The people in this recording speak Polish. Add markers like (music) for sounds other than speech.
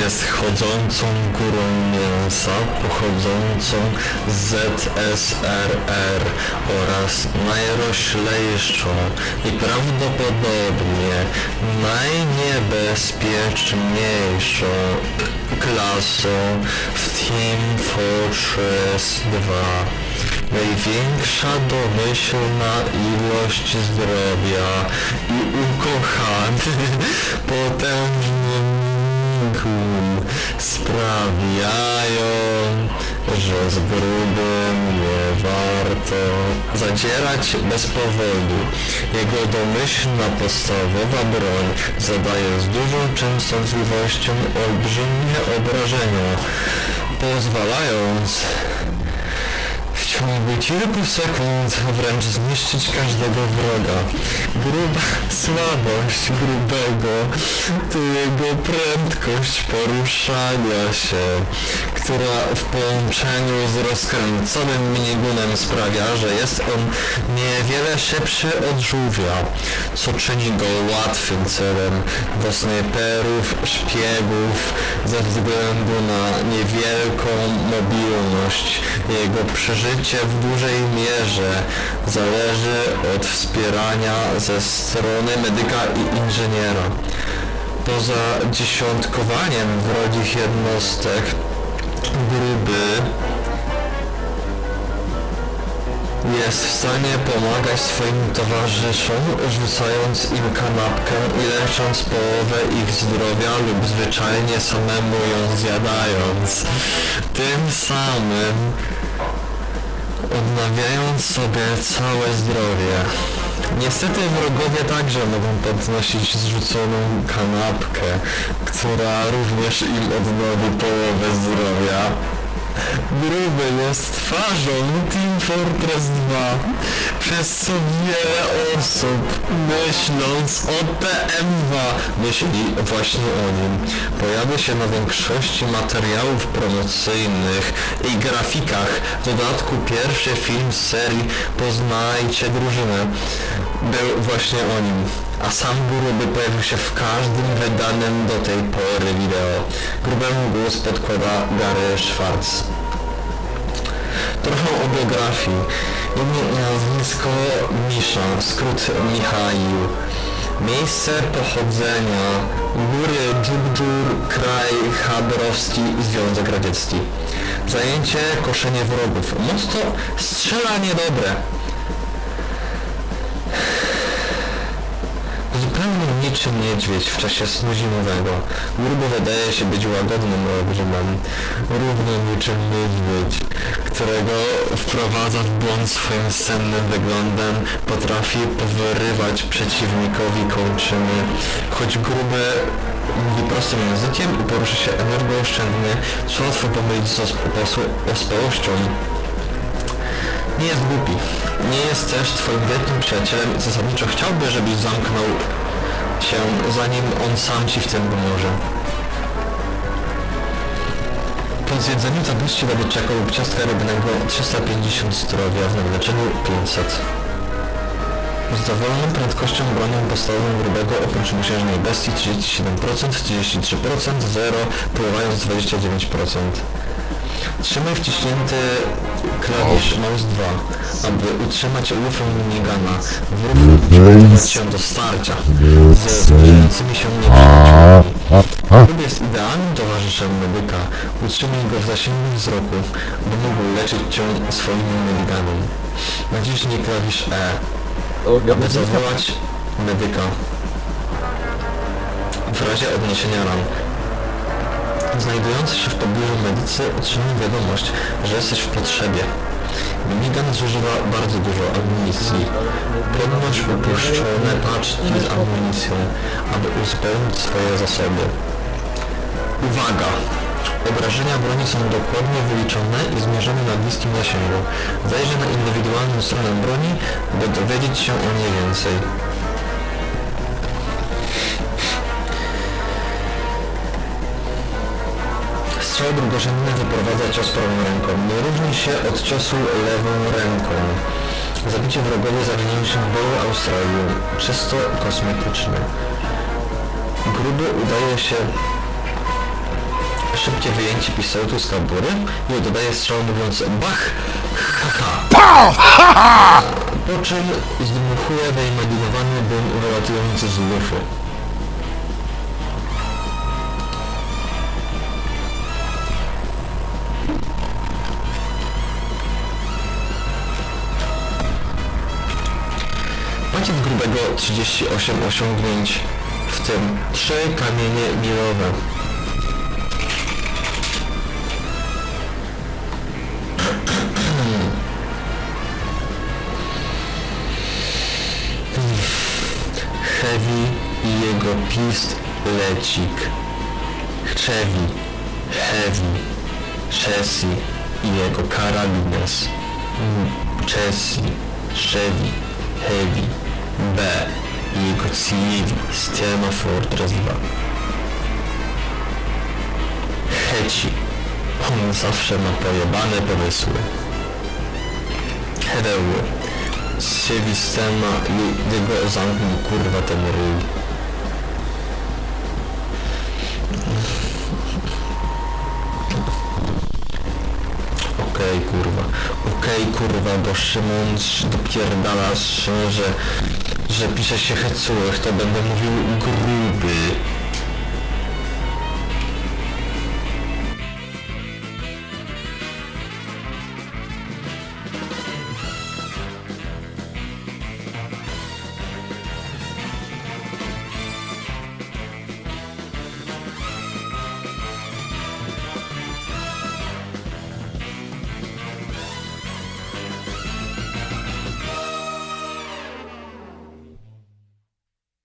jest chodzącą górą mięsa pochodzącą z ZSRR oraz najroślejszą i prawdopodobnie najniebezpieczniejszą klasą w Team Fortress 2. Największa domyślna ilość zdrowia i ukochany (laughs) potężny sprawiają, że z grubym nie warto zadzierać bez powodu. Jego domyślna podstawowa broń zadaje z dużą częstotliwością olbrzymie obrażenia, pozwalając ciągu kilku sekund wręcz zniszczyć każdego wroga. Gruba słabość grubego to jego prędkość poruszania się, która w połączeniu z rozkręconym minigunem sprawia, że jest on niewiele szybszy od żółwia, co czyni go łatwym celem dla snajperów, szpiegów ze względu na niewielką mobilność. Jego w dużej mierze zależy od wspierania ze strony medyka i inżyniera. Poza dziesiątkowaniem wrodzich jednostek, gruby jest w stanie pomagać swoim towarzyszom, rzucając im kanapkę i lecząc połowę ich zdrowia lub zwyczajnie samemu ją zjadając. Tym samym odnawiając sobie całe zdrowie. Niestety wrogowie także mogą podnosić zrzuconą kanapkę, która również im odnowi połowę zdrowia. Gruby jest twarzą Team Fortress 2, przez co wiele osób myśląc o TM2 myśli właśnie o nim. Pojawia się na większości materiałów promocyjnych i grafikach. W dodatku pierwszy film z serii Poznajcie drużynę był właśnie o nim. A sam Gruby pojawił się w każdym wydanym do tej pory wideo. Grubemu głos podkłada Gary Schwartz. Trochę o biografii. Imię i nazwisko Misza, skrót Michaił. Miejsce pochodzenia Góry Dżubdżur, kraj Chabrowski, Związek Radziecki. Zajęcie koszenie wrogów. Mocno strzelanie dobre. Niczym niedźwiedź w czasie snu zimowego. Grubo wydaje się być łagodnym olbrzymem. Równie niczym niedźwiedź, którego wprowadza w błąd swoim sennym wyglądem, potrafi powyrywać przeciwnikowi kończyny. Choć grube mówi prostym językiem i porusza się energooszczędnie, co łatwo pomylić z osp- osp- ospałością. Nie jest głupi. Nie jest też twoim wielkim przyjacielem i zasadniczo chciałby, żebyś zamknął się, zanim on sam ci w tym pomoże. Po zjedzeniu tabliczki babyczaka lub ciastka rybnego 350 zdrowia, w nadleczeniu 500. Z dowolną prędkością bronią podstawową grubego oprócz musiężnej bestii 37%, 33%, 0, pływając 29%. Trzymaj wciśnięty klawisz mouse 2, aby utrzymać lufę minigana. Wróg przygotować się do starcia ze zbliżającymi się nieprzyjaciółmi. Grób jest idealnym towarzyszem medyka. Utrzymuj go w zasięgu wzroku, by mógł leczyć cię swoim miniganem. Naciśnij klawisz E, aby zawołać medyka w razie odniesienia ran. Znajdujący się w pobliżu medycy otrzymują wiadomość, że jesteś w potrzebie. Minigun zużywa bardzo dużo amunicji. Podnoś upuszczone paczki z amunicją, aby uzupełnić swoje zasoby. Uwaga! Obrażenia broni są dokładnie wyliczone i zmierzone na bliskim zasięgu. Zajrzyj na indywidualną stronę broni, by dowiedzieć się o niej więcej. Strzał drugorzędny wyprowadza cios prawą ręką. Nie różni się od ciosu lewą ręką. Zabicie wrogowie zamieniają się w boju Australii, czysto kosmetyczny. Gruby udaje się szybkie wyjęcie pistoletu z kabury i oddaje strzał mówiąc bach, haha. Po czym zdmuchuje wyimaginowany dym wylatujący z lufy. Maciek Grubego 38 osiągnięć, w tym 3 kamienie milowe. Heavy i jego pistolecik. Chevy, Heavy, Chessie i jego karabines. Mm, Chessie, Chevy, Heavy, B jego z Team Fortress 2. Heci. On zawsze ma pojebane pomysły. Hereły. Siewi scena i jego zamknął kurwa ten ryj. Okej kurwa, okej kurwa, bo Szymon sz- dopierdala że, że pisze się hecułek, to będę mówił gruby.